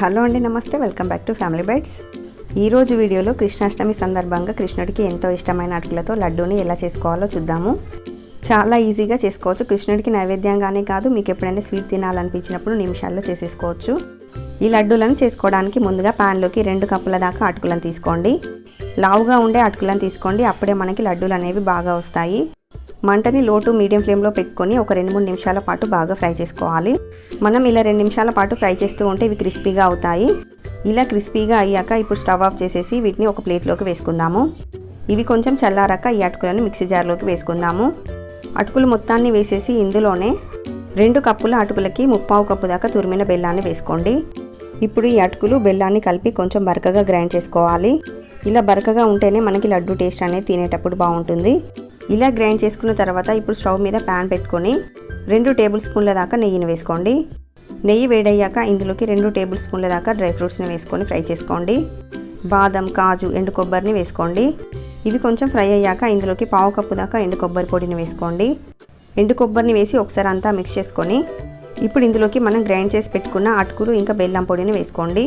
Hello అండి నమస్తే. Welcome back to family bites. ఈరోజు వీడియోలో కృష్ణాష్టమి సందర్భంగా కృష్ణుడికి ఎంతో ఇష్టమైన అటుకులతో లడ్డూని ఎలా చేసుకోవాలో చూద్దాము. చాలా ఈజీగా చేసుకోవచ్చు. కృష్ణుడికి నైవేద్యంగానే కాదు మీకు ఎప్పుడైనా స్వీట్ తినాలనిపించినప్పుడు నిమిషాల్లో చేసేసుకోవచ్చు. ఈ లడ్డూలను చేసుకోవడానికి ముందుగా ప్యాన్లోకి రెండు కప్పుల దాకా అటుకులను తీసుకోండి. లావుగా ఉండే అటుకులను తీసుకోండి. అప్పుడే మనకి లడ్డూలు అనేవి బాగా వస్తాయి. మంటని లో టు మీడియం ఫ్లేమ్లో పెట్టుకొని ఒక రెండు మూడు నిమిషాల పాటు బాగా ఫ్రై చేసుకోవాలి. మనం ఇలా రెండు నిమిషాల పాటు ఫ్రై చేస్తూ ఉంటే ఇవి క్రిస్పీగా అవుతాయి. ఇలా క్రిస్పీగా అయ్యాక ఇప్పుడు స్టవ్ ఆఫ్ చేసేసి వీటిని ఒక ప్లేట్లోకి వేసుకుందాము. ఇవి కొంచెం చల్లారాక ఈ అటుకులను మిక్సీ జార్లోకి వేసుకుందాము. అటుకులు మొత్తాన్ని వేసేసి ఇందులోనే రెండు కప్పుల అటుకులకి ముప్పావు కప్పు దాకా తురిమిన బెల్లాన్ని వేసుకోండి. ఇప్పుడు ఈ అటుకులు బెల్లాన్ని కలిపి కొంచెం బరకగా గ్రైండ్ చేసుకోవాలి. ఇలా బరకగా ఉంటేనే మనకి లడ్డు టేస్ట్ అనేది తినేటప్పుడు బాగుంటుంది. ఇలా గ్రైండ్ చేసుకున్న తర్వాత ఇప్పుడు స్టవ్ మీద ప్యాన్ పెట్టుకొని రెండు టేబుల్ స్పూన్ల దాకా నెయ్యిని వేసుకోండి. నెయ్యి వేడయ్యాక ఇందులోకి రెండు టేబుల్ స్పూన్ల దాకా డ్రై ఫ్రూట్స్ని వేసుకొని ఫ్రై చేసుకోండి. బాదం కాజు ఎండు కొబ్బరిని వేసుకోండి. ఇవి కొంచెం ఫ్రై అయ్యాక ఇందులోకి పావు కప్పు దాకా ఎండు కొబ్బరి పొడిని వేసుకోండి. ఎండు కొబ్బరిని వేసి ఒకసారి అంతా మిక్స్ చేసుకొని ఇప్పుడు ఇందులోకి మనం గ్రైండ్ చేసి పెట్టుకున్న అటుకులు ఇంకా బెల్లం పొడిని వేసుకోండి.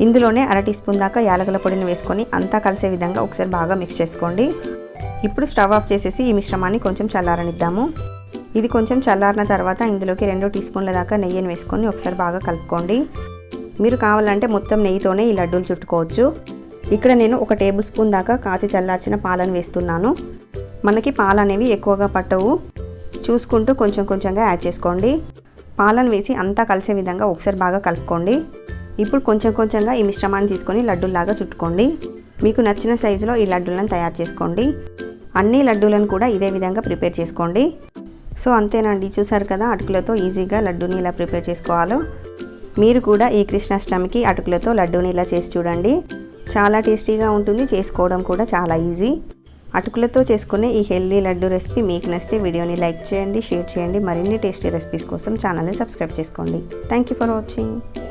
ఇందులోనే అర టీ స్పూన్ దాకా యాలకుల పొడిని వేసుకొని అంతా కలిసే విధంగా ఒకసారి బాగా మిక్స్ చేసుకోండి. ఇప్పుడు స్టవ్ ఆఫ్ చేసేసి ఈ మిశ్రమాన్ని కొంచెం చల్లారనిద్దాము. ఇది కొంచెం చల్లారిన తర్వాత ఇందులోకి రెండు టీ స్పూన్ల దాకా నెయ్యిని వేసుకొని ఒకసారి బాగా కలుపుకోండి. మీరు కావాలంటే మొత్తం నెయ్యితోనే ఈ లడ్డూలు చుట్టుకోవచ్చు. ఇక్కడ నేను ఒక టేబుల్ స్పూన్ దాకా కాచి చల్లార్చిన పాలను వేస్తున్నాను. మనకి పాలు అనేవి ఎక్కువగా పట్టవు. చూసుకుంటూ కొంచెం కొంచెంగా యాడ్ చేసుకోండి. పాలను వేసి అంతా కలిసే విధంగా ఒకసారి బాగా కలుపుకోండి. ఇప్పుడు కొంచెం కొంచెంగా ఈ మిశ్రమాన్ని తీసుకొని లడ్డూలాగా చుట్టుకోండి. మీకు నచ్చిన సైజులో ఈ లడ్డూలను తయారు చేసుకోండి. అన్ని లడ్డూలను కూడా ఇదే విధంగా ప్రిపేర్ చేసుకోండి. సో అంతేనండి. చూసారు కదా అటుకులతో ఈజీగా లడ్డూని ఇలా ప్రిపేర్ చేసుకోవాలో. మీరు కూడా ఈ కృష్ణాష్టమికి అటుకులతో లడ్డూని ఇలా చేసి చూడండి. చాలా టేస్టీగా ఉంటుంది. చేసుకోవడం కూడా చాలా ఈజీ. అటుకులతో చేసుకునే ఈ హెల్దీ లడ్డు రెసిపీ మీకు నచ్చితే వీడియోని లైక్ చేయండి షేర్ చేయండి. మరిన్ని టేస్టీ రెసిపీస్ కోసం ఛానల్ని సబ్స్క్రైబ్ చేసుకోండి. Thank you for watching.